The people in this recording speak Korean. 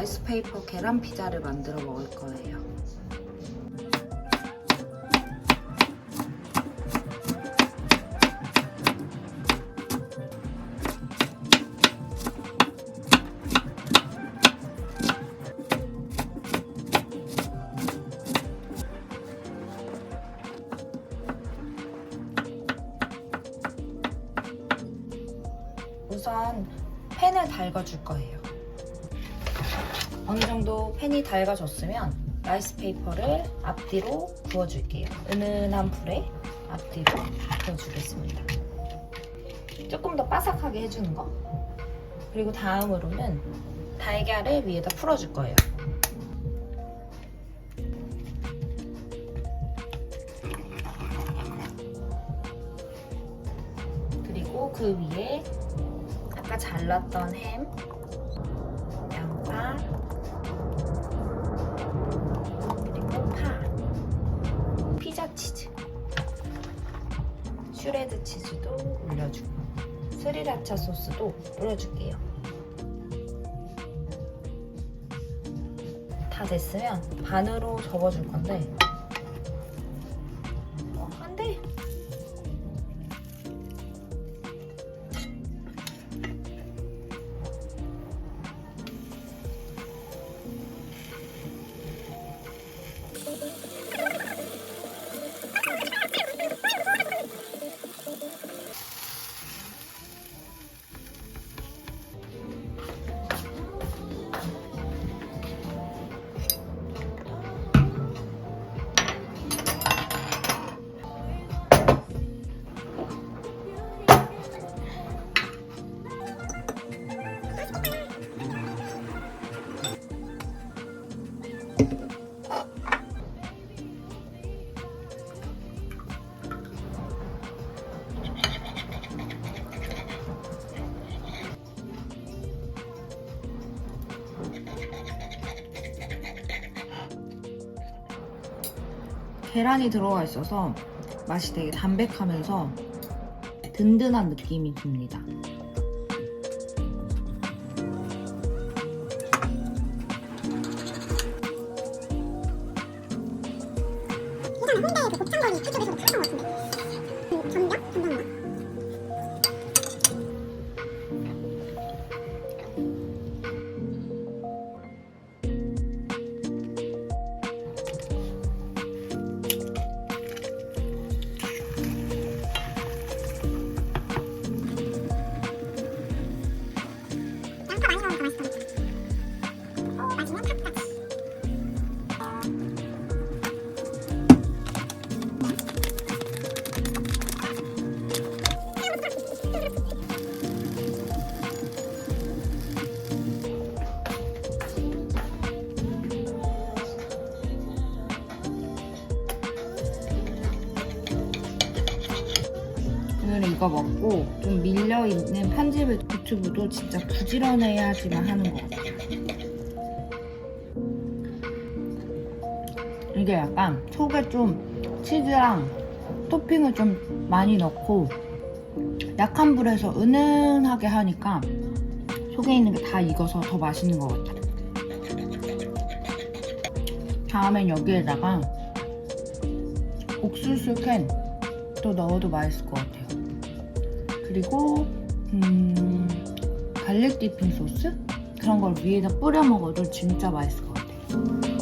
라이스페이퍼 계란 피자를 만들어 먹을 거예요. 우선 팬을 달궈줄 거예요. 어느 정도 팬이 달궈졌으면 라이스 페이퍼를 앞뒤로 구워줄게요. 은은한 불에 앞뒤로 구워주겠습니다. 조금 더 바삭하게 해주는 거. 그리고 다음으로는 달걀을 위에다 풀어줄 거예요. 그리고 그 위에 아까 잘랐던 햄, 양파, 피자 치즈, 슈레드 치즈도 올려주고 스리라차 소스도 뿌려줄게요. 다 됐으면 반으로 접어줄 건데 어, 안 돼. 계란이 들어가 있어서 맛이 되게 담백하면서 든든한 느낌이 듭니다. 이거는 홍대 그 곱창거리 그쪽에서 팔던 것 같은데. 오늘은 이거 먹고 좀 밀려있는 편집 유튜브도 진짜 부지런해야지만 하는 것 같아요. 이게 약간 속에 좀 치즈랑 토핑을 좀 많이 넣고 약한 불에서 은은하게 하니까 속에 있는 게 다 익어서 더 맛있는 것 같아요. 다음엔 여기에다가 옥수수 캔 또 넣어도 맛있을 것 같아요. 그리고 음, 갈릭 디핑 소스 그런 걸 위에다 뿌려 먹어도 진짜 맛있을 것 같아요.